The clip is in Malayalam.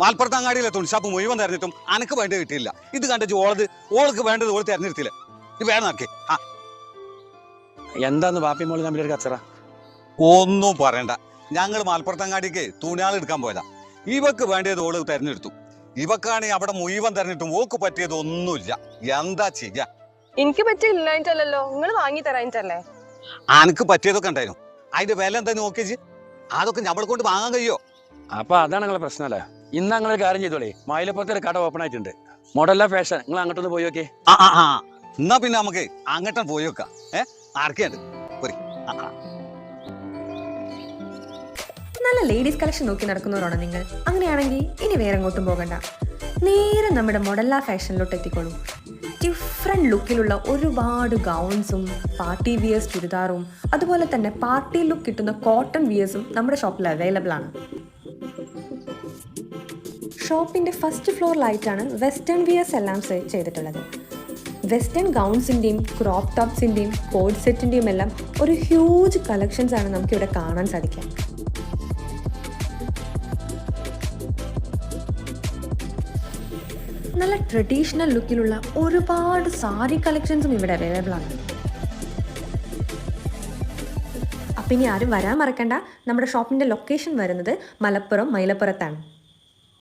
മലപ്പുറത്തങ്ങാടിയിലെ തുണിഷാപ്പ് മുഴുവൻ തെരഞ്ഞിട്ടും അനക്ക് വേണ്ടത് കിട്ടിയില്ല. ഇത് കണ്ടു ഓളത് ഓൾക്ക് വേണ്ടത് ഓൾ തെരഞ്ഞെടുത്തില്ല. ഇത് വേണം നോക്കി ആ. എന്താന്ന് ബാപ്പി മോൾ തമ്മിലൊരു കച്ചറ? ഒന്നും പറയണ്ട. ഞങ്ങൾ മലപ്പുറത്തങ്ങാടിക്ക് തുണിയാൾ എടുക്കാൻ പോയതാ. ഇവക്ക് വേണ്ടത് ഓൾ തെരഞ്ഞെടുത്തു. ഇവക്കാണെങ്കിൽ അവിടെ മുഴുവൻ തെരഞ്ഞിട്ടും ഓക്ക് പറ്റിയത് ഒന്നുമില്ല എന്താ ചെയ്യ? എനിക്ക് പറ്റില്ലായിട്ടല്ലോ നിങ്ങൾ വാങ്ങി തരാനിട്ടല്ലേ അനക്ക് പറ്റിയതൊക്കെ ഉണ്ടായിരുന്നു അതിന്റെ വില എന്താ നോക്കിച്ച് അതൊക്കെ നമ്മളെ കൊണ്ട് വാങ്ങാൻ കഴിയോ? അപ്പൊ അതാണ് നിങ്ങളെ പ്രശ്നമല്ലേ ഇന്ന് ഞങ്ങളൊരു കാര്യം ചെയ്തോളേ. മയിലപ്പുറത്ത് ഒരു കട ഓപ്പൺ ആയിട്ടുണ്ട്. മോഡല്ല ഫാഷൻ നിങ്ങൾ അങ്ങോട്ടൊന്ന് പോയി നോക്കേ ആ ആ ആ. എന്നാ പിന്നെ നമുക്ക് അങ്ങോട്ടും പോയി വെക്കാം ഏ? ആർക്കുണ്ട്. നല്ല ലേഡീസ് കളക്ഷൻ നോക്കി നടക്കുന്നവരാണോ നിങ്ങൾ? അങ്ങനെയാണെങ്കിൽ ഇനി വേറെ എങ്ങോട്ടും പോകണ്ട. നേരെ നമ്മുടെ മൊഡല്ല ഫാഷനിലോട്ട് എത്തിക്കോളൂ. ഡിഫറെന്റ് ലുക്കിലുള്ള ഒരുപാട് ഗൗൺസും പാർട്ടി വിയേഴ്സ് ചുരിദാറും അതുപോലെ തന്നെ പാർട്ടി ലുക്ക് കിട്ടുന്ന കോട്ടൺ വിയേഴ്സും നമ്മുടെ ഷോപ്പിൽ അവൈലബിൾ ആണ്. ഷോപ്പിന്റെ ഫസ്റ്റ് ഫ്ലോറിലായിട്ടാണ് വെസ്റ്റേൺ വിയേഴ്സ് എല്ലാം ചെയ്തിട്ടുള്ളത്. വെസ്റ്റേൺ ഗൗൺസിന്റെയും ക്രോപ്പ് ടോപ്സിന്റെയും കോഡ് സെറ്റിന്റെയും എല്ലാം ഒരു ഹ്യൂജ് കളക്ഷൻസ് ആണ് നമുക്കിവിടെ കാണാൻ സാധിക്കുക. നല്ല ട്രഡീഷണൽ ലുക്കിലുള്ള ഒരുപാട് സാരി കളക്ഷൻസും ഇവിടെ അവൈലബിൾ ആണ്. അപ്പം ഇനി ആരും വരാൻ മറക്കണ്ട. നമ്മുടെ ഷോപ്പിന്റെ ലൊക്കേഷൻ വരുന്നത് മലപ്പുറം മൈലപ്പുറത്താണ്.